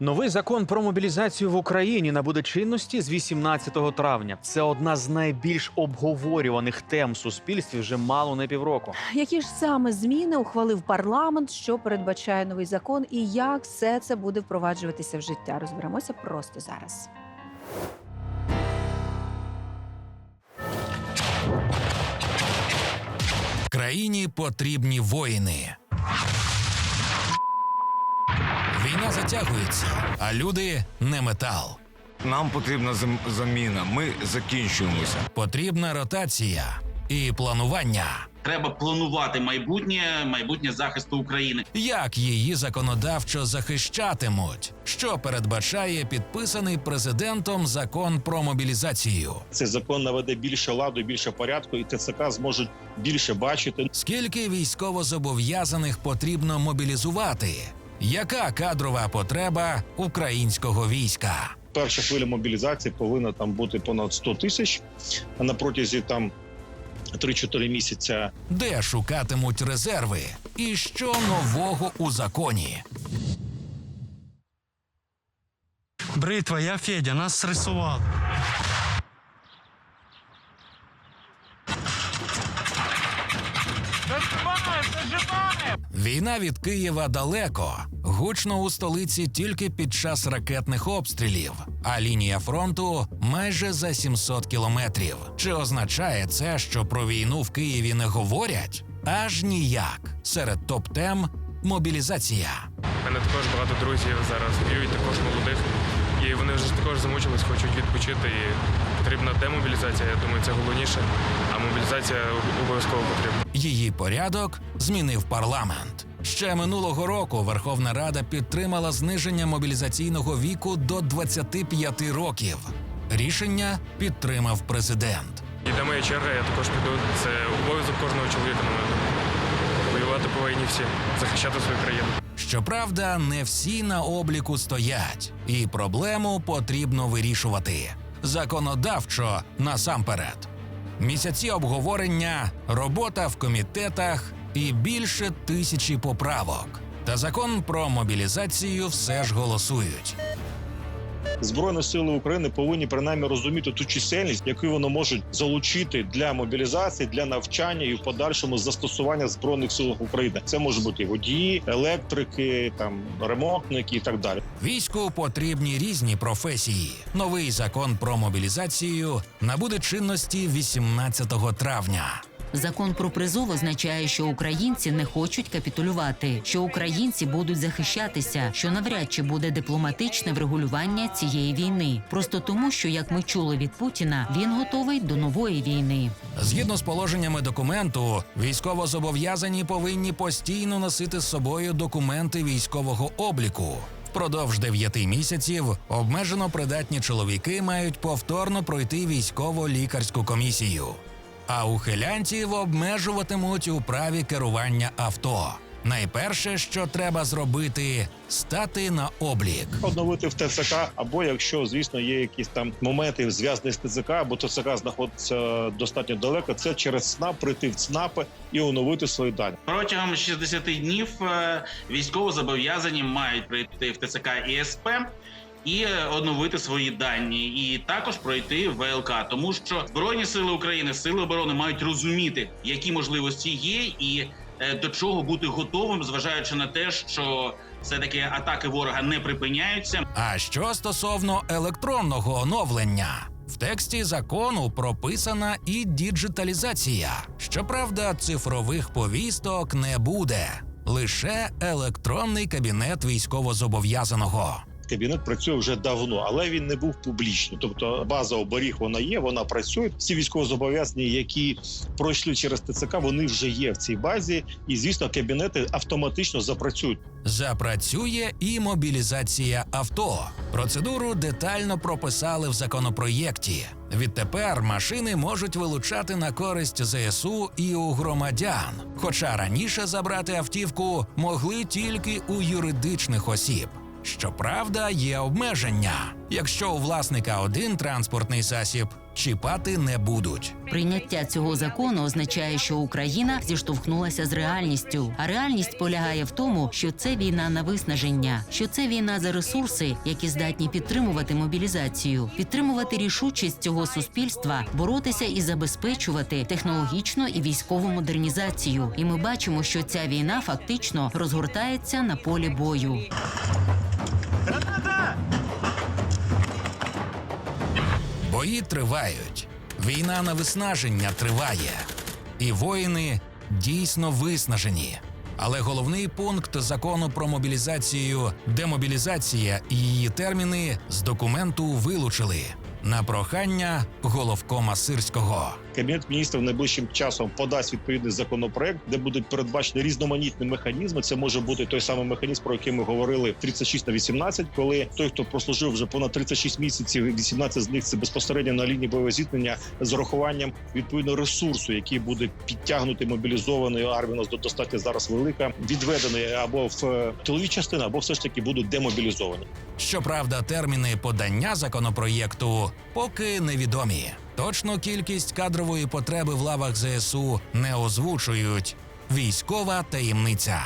Новий закон про мобілізацію в Україні набуде чинності з 18 травня. Це одна з найбільш обговорюваних тем в суспільстві вже мало не півроку. Які ж саме зміни ухвалив парламент, що передбачає новий закон, і як все це буде впроваджуватися в життя? Розберемося просто зараз. Країні потрібні воїни. Затягується, а люди не метал. Нам потрібна зам- заміна. Ми закінчуємося. Потрібна ротація і планування. Треба планувати майбутнє, майбутнє захисту України. Як її законодавчо захищатимуть, що передбачає підписаний президентом закон про мобілізацію. Цей закон наведе більше ладу, більше порядку, і ТЦК зможуть більше бачити. Скільки військовозобов'язаних потрібно мобілізувати? Яка кадрова потреба українського війська? Перша хвиля мобілізації повинна там бути понад 100 тисяч а на протязі там 3-4 місяця. Де шукатимуть резерви? І що нового у законі? Бритва, я Федя, нас срисували. Війна від Києва далеко. Гучно у столиці тільки під час ракетних обстрілів, а лінія фронту майже за 700 кілометрів. Чи означає це, що про війну в Києві не говорять? Аж ніяк. Серед топ-тем мобілізація. У мене також багато друзів зараз воюють, також молодих. І вони вже також замучились, хочуть відпочити. І потрібна демобілізація. Я думаю, це головніше. А мобілізація обов'язково потрібна. Її порядок змінив парламент. Ще минулого року Верховна Рада підтримала зниження мобілізаційного віку до 25 років. Рішення підтримав президент. І де моя черга, я також піду. Це обов'язок кожного чоловіка, на мою думку. Воювати по війні всім, захищати свою країну. Щоправда, не всі на обліку стоять, і проблему потрібно вирішувати законодавчо насамперед. Місяці обговорення, робота в комітетах і більше тисячі поправок. Та закон про мобілізацію все ж голосують. Збройні сили України повинні принаймні розуміти ту чисельність, яку вони можуть залучити для мобілізації, для навчання і в подальшому застосування збройних сил України. Це можуть бути водії, електрики, там ремонтники і так далі. Війську потрібні різні професії. Новий закон про мобілізацію набуде чинності 18 травня. Закон про призов означає, що українці не хочуть капітулювати, що українці будуть захищатися, що навряд чи буде дипломатичне врегулювання цієї війни. Просто тому, що як ми чули від Путіна, він готовий до нової війни. Згідно з положеннями документу, військовозобов'язані повинні постійно носити з собою документи військового обліку. Впродовж дев'яти місяців обмежено придатні чоловіки мають повторно пройти військово-лікарську комісію. А ухилянтів обмежуватимуть у праві керування авто. Найперше, що треба зробити, стати на облік. Одновити в ТЦК, або якщо, звісно, є якісь там моменти зв'язані з ТЦК, або ТЦК знаходиться достатньо далеко. Це через СНАП прийти в ЦНАПи і оновити свої дані. Протягом 60 днів е, військовозобов'язані мають прийти в ТЦК і СП і е, оновити свої дані, і також пройти ВЛК, тому що збройні сили України, сили оборони мають розуміти, які можливості є, і е, до чого бути готовим, зважаючи на те, що все таки атаки ворога не припиняються. А що стосовно електронного оновлення? В тексті закону прописана і діджиталізація. Щоправда, цифрових повісток не буде лише електронний кабінет військовозобов'язаного. Кабінет працює вже давно, але він не був публічний. Тобто база оберіг вона є, вона працює. Всі військовозобов'язані, які пройшли через ТЦК, вони вже є в цій базі, і звісно, кабінети автоматично запрацюють. Запрацює і мобілізація авто. Процедуру детально прописали в законопроєкті. Відтепер машини можуть вилучати на користь ЗСУ і у громадян. Хоча раніше забрати автівку могли тільки у юридичних осіб. Щоправда, є обмеження. Якщо у власника один транспортний засіб, чіпати не будуть. Прийняття цього закону означає, що Україна зіштовхнулася з реальністю. А реальність полягає в тому, що це війна на виснаження, що це війна за ресурси, які здатні підтримувати мобілізацію, підтримувати рішучість цього суспільства, боротися і забезпечувати технологічну і військову модернізацію. І ми бачимо, що ця війна фактично розгортається на полі бою. Бої тривають. Війна на виснаження триває. І воїни дійсно виснажені. Але головний пункт закону про мобілізацію демобілізація і її терміни з документу вилучили на прохання головкома Сирського. Кабінет міністрів найближчим часом подасть відповідний законопроект, де будуть передбачені різноманітні механізми. Це може бути той самий механізм, про який ми говорили 36 на 18, коли той, хто прослужив вже понад 36 місяців, і 18 з них це безпосередньо на лінії бойового зіткнення з урахуванням відповідно ресурсу, який буде підтягнути мобілізованою армію. У нас достатньо зараз велика, відведений або в е, тилові частини, або все ж таки будуть демобілізовані. Щоправда, терміни подання законопроєкту поки невідомі. Точну кількість кадрової потреби в лавах ЗСУ не озвучують. Військова таємниця.